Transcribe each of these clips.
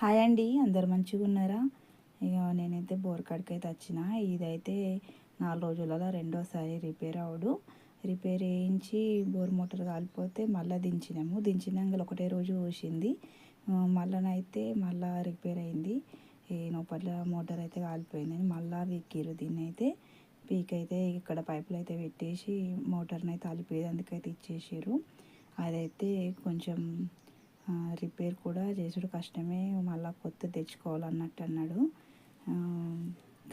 Hi అండి అందరు మంచిగా ఉన్నారా? ఇక నేనైతే బోర్కాడికి అయితే వచ్చిన. ఇదైతే నాలుగు రోజులలో రెండోసారి రిపేర్ అవడు. రిపేర్ వేయించి బోర్ మోటార్ కాలిపోతే మళ్ళీ దించినాము. దించినాక ఒకటే రోజు పోసింది. మళ్ళనైతే మళ్ళీ రిపేర్ అయింది. ఈ నోపట్ల మోటార్ అయితే కాలిపోయిందని మళ్ళీ వీక్కిరు దీన్ని అయితే పీక్ అయితే ఇక్కడ పైపులు అయితే పెట్టేసి మోటార్ని అయితే అలిపోయేది అందుకైతే ఇచ్చేసారు అదైతే కొంచెం రిపేర్ కూడా చేసుడు కష్టమే మళ్ళీ కొత్త తెచ్చుకోవాలన్నట్టు అన్నాడు.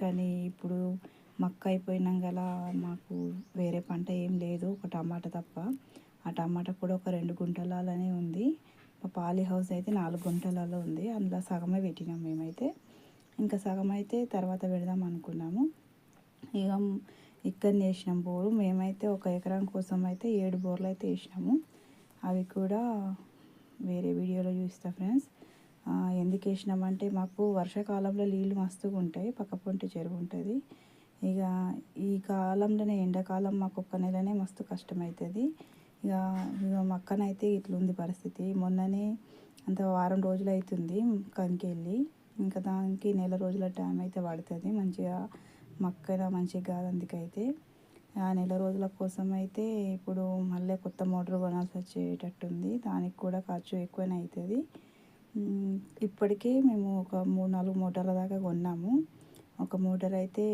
కానీ ఇప్పుడు మక్క అయిపోయినాం గల మాకు వేరే పంట ఏం లేదు ఒక టమాటా తప్ప. ఆ టమాటా కూడా ఒక రెండు గుంటలలోనే ఉంది. పాలి హౌస్ అయితే నాలుగు గుంటలలో ఉంది. అందులో సగమే పెట్టినాం మేమైతే. ఇంకా సగం అయితే తర్వాత పెడదాం అనుకున్నాము. ఇక ఇక్కడ వేసినాం బోరు. మేమైతే ఒక ఎకరం కోసం అయితే ఏడు బోర్లు అయితే వేసినాము. అవి కూడా వేరే వీడియోలో చూస్తా ఫ్రెండ్స్. ఎందుకు వేసినామంటే మాకు వర్షాకాలంలో నీళ్ళు మస్తుగా ఉంటాయి పక్క పొంటి చెరువు ఉంటుంది. ఇక ఈ కాలంలోనే ఎండాకాలం మాకు ఒక్క నెలనే మస్తు కష్టమవుతుంది ఇక ఇక మక్కనైతే ఇట్లుంది పరిస్థితి. మొన్ననే అంత వారం రోజులు అవుతుంది కంకి వెళ్ళి ఇంకా దానికి నెల రోజుల టైం అయితే పడుతుంది. మంచిగా మక్కన మంచిగా కాదు అందుకైతే. ఆ నెల రోజుల కోసం అయితే ఇప్పుడు మళ్ళీ కొత్త మోటార్ కొనాల్సి వచ్చేటట్టుంది. దానికి కూడా ఖర్చు ఎక్కువనే అవుతుంది ఇప్పటికే మేము ఒక మూడు నాలుగు మోటార్ల దాకా కొన్నాము. ఒక మోటార్ అయితే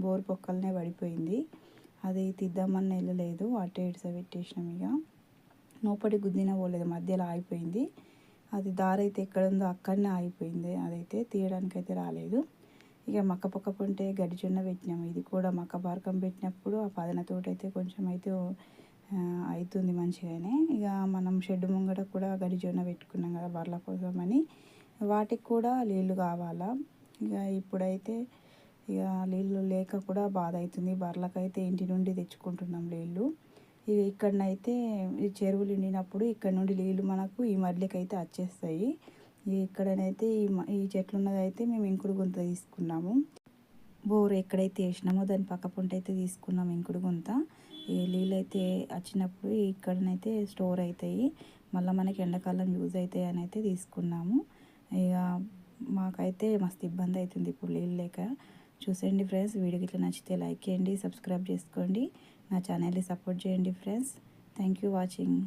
బోర్ పొక్కలనే పడిపోయింది. అది తీద్దామని వెళ్ళలేదు. అటు ఇటు పెట్టేసినాం ఇక. నోపడి గుద్దిన పోలేదు. మధ్యలో ఆగిపోయింది. అది దారి అయితే ఎక్కడ ఉందో అక్కడనే ఆగిపోయింది. అదైతే తీయడానికి అయితే రాలేదు. ఇక మక్క పక్క పొంటే పెట్టినాం. ఇది కూడా మక్క పారకం పెట్టినప్పుడు ఆ పదనతోటి అయితే కొంచెం అయితే అవుతుంది మంచిగానే. ఇక మనం షెడ్ ముంగట కూడా గడిజొన్న పెట్టుకున్నాం కదా బర్ల కోసం అని వాటికి కూడా నీళ్ళు కావాలా? ఇక ఇప్పుడైతే ఇక నీళ్ళు లేక కూడా బాధ అవుతుంది బర్లకైతే ఇంటి నుండి తెచ్చుకుంటున్నాం నీళ్ళు ఇక ఇక్కడనైతే ఈ చెరువులు నిండినప్పుడు ఇక్కడ నుండి నీళ్ళు మనకు ఈ మడ్లికి వచ్చేస్తాయి. ఇక్కడనైతే ఈ ఈ చెట్లు ఉన్నదైతే మేము ఇంకుడు గుంత తీసుకున్నాము. బోర్ ఎక్కడైతే వేసినామో దాని పక్క పొంట అయితే తీసుకున్నాము ఇంకుడు గుంత ఈ నీళ్ళు అయితే వచ్చినప్పుడు ఇక్కడనైతే స్టోర్ అవుతాయి మళ్ళీ మనకి ఎండాకాలం యూజ్ అవుతాయి అని అయితే తీసుకున్నాము. ఇక మాకైతే మస్తు ఇబ్బంది అవుతుంది ఇప్పుడు నీళ్ళు లేక. చూసేయండి ఫ్రెండ్స్ వీడియో ఇట్లా నచ్చితే లైక్ చేయండి సబ్స్క్రైబ్ చేసుకోండి. నా ఛానల్ని సపోర్ట్ చేయండి ఫ్రెండ్స్. Thank you watching.